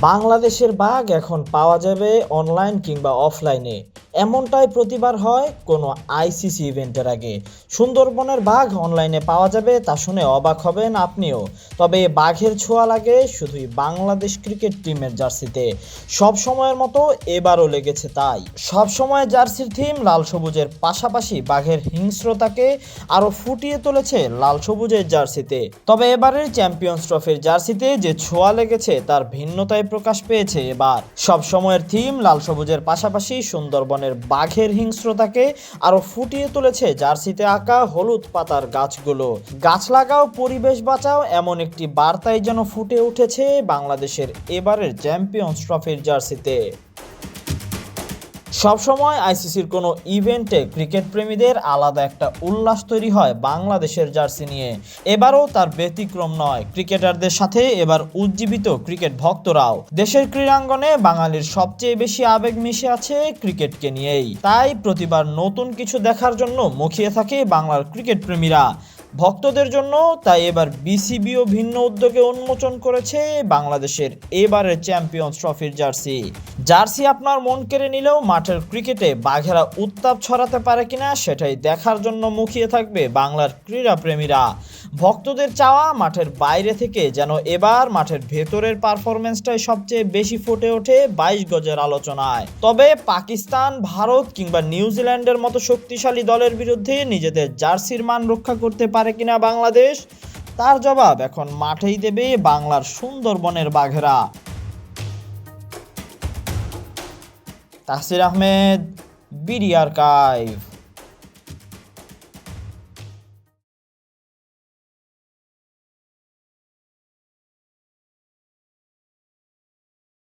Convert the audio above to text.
বাংলাদেশের বাঘ এখন পাওয়া যাবে অনলাইন কিংবা অফলাইনে এমনটাই প্রতিবার হয় কোনো আইসিসি ইভেন্টের আগে। সুন্দরবনের বাঘ অনলাইনে পাওয়া যাবে তা শুনে অবাক হবেন আপনিও। তবে বাঘের ছোঁয়া লাগে শুধুই বাংলাদেশ ক্রিকেট টিমের জার্সিতে। সব সময়ের মতো এবারও লেগেছে তাই। সব সময় জার্সির থিম লাল সবুজের পাশাপাশি বাঘের হিংস্রতাকে আরও ফুটিয়ে তুলেছে লাল সবুজের জার্সিতে। তবে এবারের চ্যাম্পিয়ন্স ট্রফির জার্সিতে যে ছোঁয়া লেগেছে তার ভিন্নতায় প্রকাশ পেয়েছে এবার। সব সময়ের থিম লাল সবুজের পাশাপাশি সুন্দরবনের বাঘের হিংস্রতাকে আরও ফুটিয়ে তুলেছে জার্সিতে আঁকা হলুদ পাতার গাছগুলো। গাছ লাগাও, পরিবেশ বাঁচাও, এমন একটি বার্তাই যেন ফুটে উঠেছে বাংলাদেশের এবারের চ্যাম্পিয়ন্স ট্রফির জার্সিতে। সবসময় আইসিসির কোনো ইভেন্টে ক্রিকেট প্রেমীদের আলাদা একটা উল্লাস তৈরি হয় বাংলাদেশের জার্সি নিয়ে। এবারও তার ব্যতিক্রম নয়। ক্রিকেটারদের সাথে এবার উজ্জীবিত ক্রিকেট ভক্তরাও। দেশের ক্রীড়াঙ্গনে বাঙালির সবচেয়ে বেশি আবেগ মিশে আছে ক্রিকেটকে নিয়েই। তাই প্রতিবার নতুন কিছু দেখার জন্য মুখিয়ে থাকে বাংলার ক্রিকেট প্রেমীরা। ভক্তদের জন্য তাই এবার বিসিবিও ভিন্ন উদ্যোগে উন্মোচন করেছে বাংলাদেশের এবারের চ্যাম্পিয়ন্স ট্রফির জার্সি। জার্সি আপনার মন কেড়ে নিলেও মাঠের ক্রিকেটে বাঘেরা উত্তাপ ছড়াতে পারে কিনা সেটাই দেখার জন্য মুখিয়ে থাকবে বাংলার ক্রীড়া প্রেমীরা ভক্তদের চাওয়া মাঠের বাইরে থেকে যেন এবার মাঠের ভেতরের পারফরমেন্সটাই সবচেয়ে বেশি ফুটে ওঠে বাইশ গজের আলোচনায়। তবে পাকিস্তান, ভারত কিংবা নিউজিল্যান্ডের মতো শক্তিশালী দলের বিরুদ্ধে নিজেদের জার্সির মান রক্ষা করতে পারে কিনা বাংলাদেশ? তার জবাব এখন মাঠেই দেবে বাংলার সুন্দরবনের বাঘেরা। Tahsir Ahmed BD archive